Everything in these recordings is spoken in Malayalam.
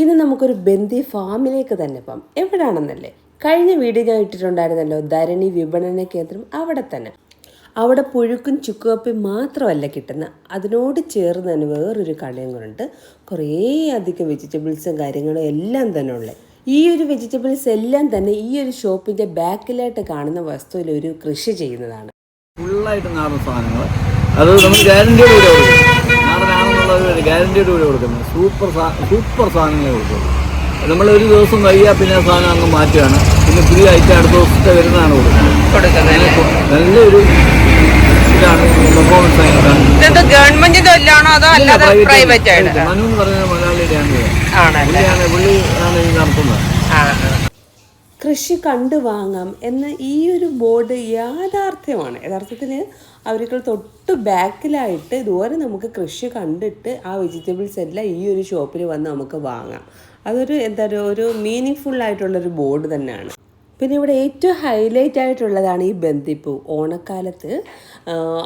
ഇന്ന് നമുക്കൊരു ബന്ദി ഫാമിലേക്ക് തന്നെ പോകാം എവിടാണെന്നല്ലേ? കഴിഞ്ഞ വീഡിയോ ഞാൻ ഇട്ടിട്ടുണ്ടായിരുന്നല്ലോ ധരണി വിപണന കേന്ദ്രം അവിടെ തന്നെ. അവിടെ പുഴുക്കും ചുക്കുവപ്പയും മാത്രമല്ല കിട്ടുന്ന അതിനോട് ചേർന്ന് തന്നെ വേറൊരു കടയും കൂടെ കുറേ അധികം വെജിറ്റബിൾസും കാര്യങ്ങളും എല്ലാം തന്നെ ഉള്ളത് ഈ ഒരു വെജിറ്റബിൾസ് എല്ലാം തന്നെ ഈ ഒരു ഷോപ്പിന്റെ ബാക്കിലായിട്ട് കാണുന്ന വസ്തുവിൽ ഒരു കൃഷി ചെയ്യുന്നതാണ്. ഫുള്ളായിട്ട് സാധനങ്ങൾ അത് നമ്മൾ ഗ്യാരണ്ടിയോട് കൂടി കൊടുക്കും നാടനാണെന്നുള്ള ഒരു ഗ്യാരണ്ടിയോട് കൂടി കൊടുക്കുന്നത് സൂപ്പർ സൂപ്പർ സാധനങ്ങളെ കൊടുക്കുന്നത് നമ്മൾ ഒരു ദിവസം കഴിയാൽ പിന്നെ സാധനം അങ്ങ് മാറ്റുകയാണ്. പിന്നെ പുതിയ ഐറ്റം അടുത്ത ദിവസത്തെ വരുന്നതാണ് കൊടുക്കുന്നത്. നല്ലൊരു ഇതാണ് പെർഫോമൻസ് ആയിട്ടാണ് ഗവൺമെന്റിന്റെ അതോ അല്ലാതെ പ്രൈവറ്റ് മനു എന്ന് പറയുന്ന മലയാളിയുടെയാണ് ആണ് പുള്ളിയാണ് പുള്ളിയാണ് ആണ് ആ. കൃഷി കണ്ടു വാങ്ങാം എന്ന ഈ ഒരു ബോർഡ് യാഥാർത്ഥ്യമാണ്. യഥാർത്ഥത്തിൽ അവർക്ക് തൊട്ട് ബാക്കിലായിട്ട് ഇതുപോലെ നമുക്ക് കൃഷി കണ്ടിട്ട് ആ വെജിറ്റബിൾസ് എല്ലാം ഈ ഒരു ഷോപ്പിൽ വന്ന് നമുക്ക് വാങ്ങാം. അതൊരു എന്താ പറയുക ഒരു മീനിങ് ഫുൾ ആയിട്ടുള്ളൊരു ബോർഡ് തന്നെയാണ്. പിന്നെ ഇവിടെ ഏറ്റവും ഹൈലൈറ്റ് ആയിട്ടുള്ളതാണ് ഈ ബന്ദിപ്പൂ. ഓണക്കാലത്ത്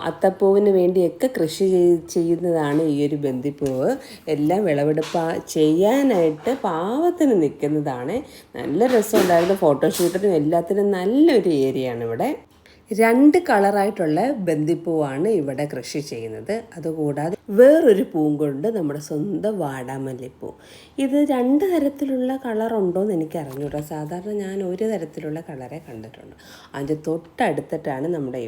അത്തപ്പൂവിന് വേണ്ടിയൊക്കെ കൃഷി ചെയ്- ചെയ്യുന്നതാണ് ഈ ഒരു ബന്ദിപ്പൂവ്. എല്ലാം വിളവെടുപ്പ് ചെയ്യാനായിട്ട് പാവത്തിന് നിൽക്കുന്നതാണ്. നല്ല രസമുണ്ടായിരുന്നു ഫോട്ടോഷൂട്ടിനും എല്ലാത്തിനും നല്ലൊരു ഏരിയയാണ് ഇവിടെ. രണ്ട് കളറായിട്ടുള്ള ബന്ദിപ്പൂവാണ് ഇവിടെ കൃഷി ചെയ്യുന്നത്. അതുകൂടാതെ വേറൊരു പൂവും കൊണ്ട് നമ്മുടെ സ്വന്തം വാടാമല്ലിപ്പൂ. ഇത് രണ്ട് തരത്തിലുള്ള കളറുണ്ടോ എന്ന് എനിക്ക് അറിഞ്ഞൂടാ സാധാരണ ഞാൻ ഒരു തരത്തിലുള്ള കളറെ കണ്ടിട്ടുണ്ട്. അതിന്റെ തൊട്ടടുത്തിട്ടാണ് നമ്മുടെ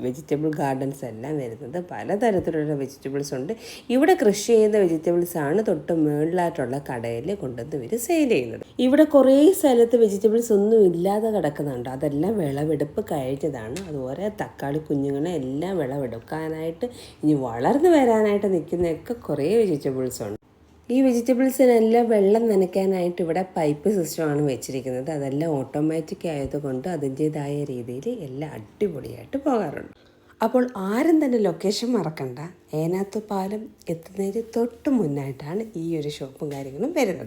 വെജിറ്റബിൾ ഗാർഡൻസ് എല്ലാം വരുന്നത്. പലതരത്തിലുള്ള വെജിറ്റബിൾസ് ഉണ്ട്. ഇവിടെ കൃഷി ചെയ്യുന്ന വെജിറ്റബിൾസ് ആണ് തൊട്ട് മുകളിലായിട്ടുള്ള കടയിൽ കൊണ്ടുവന്ന് ഇവർ സെയിൽ ചെയ്യുന്നത്. ഇവിടെ കുറേ സ്ഥലത്ത് വെജിറ്റബിൾസ് ഒന്നും ഇല്ലാതെ കിടക്കുന്നുണ്ട്. അതെല്ലാം വിളവെടുപ്പ് കഴിഞ്ഞതാണ്. അതുപോലെ തക്കാളി കുഞ്ഞുങ്ങളെ എല്ലാം വിളവെടുക്കാനായിട്ട് ഇനി വളർന്നു വരാനായിട്ട് നിൽക്കുന്നതൊക്കെ കുറേ വെജിറ്റബിൾസ് ഉണ്ട് ഈ വെജിറ്റബിൾസിനെല്ലാം വെള്ളം നനയ്ക്കാനായിട്ട് ഇവിടെ പൈപ്പ് സിസ്റ്റമാണ് വെച്ചിരിക്കുന്നത്. അതെല്ലാം ഓട്ടോമാറ്റിക് ആയതുകൊണ്ട് അതിന്റേതായ രീതിയിൽ എല്ലാം അടിപൊളിയായിട്ട് പോകാറുണ്ട്. അപ്പോൾ ആരും തന്നെ ലൊക്കേഷൻ മറക്കണ്ട. ഏനാത്തു പാലം എത്തുന്നതിന് തൊട്ട് മുന്നായിട്ടാണ് ഈ ഒരു ഷോപ്പും കാര്യങ്ങളും വരുന്നത്.